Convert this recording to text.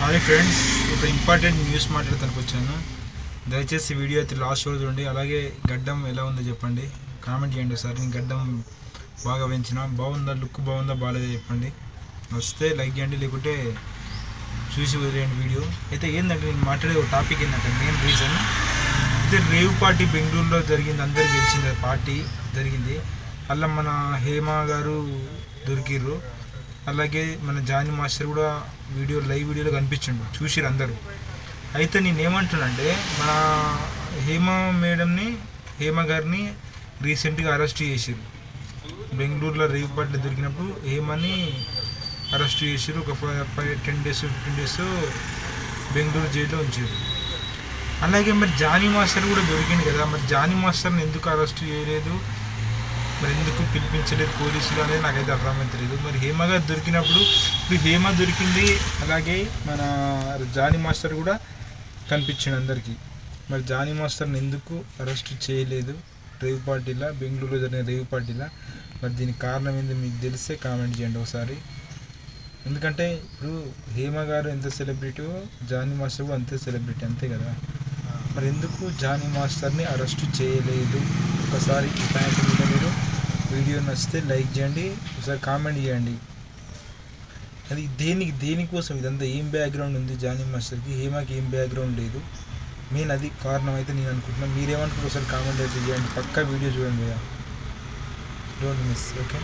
Hi friends ఒక important news మాట్లాడతానికి వచ్చాను. దయచేసి వీడియో అయితే లాస్ట్ రోజు చూడండి. అలాగే గడ్డం ఎలా ఉందో చెప్పండి. కామెంట్ చేయండి ఒకసారి. నేను గడ్డం బాగా పెంచిన. బాగుందా? లుక్ బాగుందా? బాగాలేదా చెప్పండి. వస్తే లైక్ చేయండి. లేకుంటే చూసి వదిలేయండి వీడియో. అయితే ఏంటంటే నేను మాట్లాడే ఒక టాపిక్ ఏంటంటే మెయిన్ రీజన్ అయితే రేవ్ పార్టీ బెంగళూరులో జరిగింది. అందరు గెలిచింది. పార్టీ జరిగింది. అలా మన హేమ గారు దొరికిర్రు. అలాగే మన జానీ మాస్టర్ కూడా వీడియో లైవ్ వీడియోలో కనిపించండు. చూసిరు అందరూ. అయితే నేనేమంటున్నానంటే మన హేమ మేడంని హేమ గారిని రీసెంట్గా అరెస్ట్ చేసిరు బెంగళూరులో రేవ్ పట్ల దొరికినప్పుడు హేమని అరెస్ట్ చేసిరు ఒక five ten days fifteen days Bengaluru జైల్లో ఉంచారు అలాగే మరి జానీ మాస్టర్ కూడా దొరికింది కదా. మరి జానీ మాస్టర్ని ఎందుకు అరెస్ట్ చేయలేదు? మరి ఎందుకు పిలిపించలేదు పోలీసులు అనేది నాకైతే తెలియదు మరి హేమ గారు దొరికినప్పుడు ఇప్పుడు హేమ దొరికింది అలాగే మన జానీ మాస్టర్ కూడా కనిపించింది అందరికీ. మరి జానీ మాస్టర్ని ఎందుకు అరెస్ట్ చేయలేదు? రేవ్ పార్టీలా బెంగళూరులో జరిగిన రేవ్ పార్టీలా మరి దీనికి కారణం ఏంది మీకు తెలిస్తే కామెంట్ చేయండి ఒకసారి. ఎందుకంటే ఇప్పుడు హేమ గారు ఎంత సెలబ్రిటీ జానీ మాస్టర్ కూడా అంతే సెలబ్రిటీ అంతే కదా? మరి ఎందుకు జానీ మాస్టర్ని అరెస్ట్ చేయలేదు? ఒకసారి ఈ పాయింట్ మీద మీరు వీడియో నచ్చితే లైక్ చేయండి ఒకసారి కామెంట్ చేయండి. అది దేనికి దేనికోసం ఇదంతా ఏం బ్యాక్గ్రౌండ్ ఉంది జానీ మాస్టర్కి? హేమాకి ఏం బ్యాక్గ్రౌండ్ లేదు. మెయిన్ అది కారణం అయితే నేను అనుకుంటున్నాను మీరేమనుకుంటారు ఒకసారి కామెంట్ అయితే చేయండి. పక్కా వీడియో చూడండి డోంట్ మిస్ ఓకే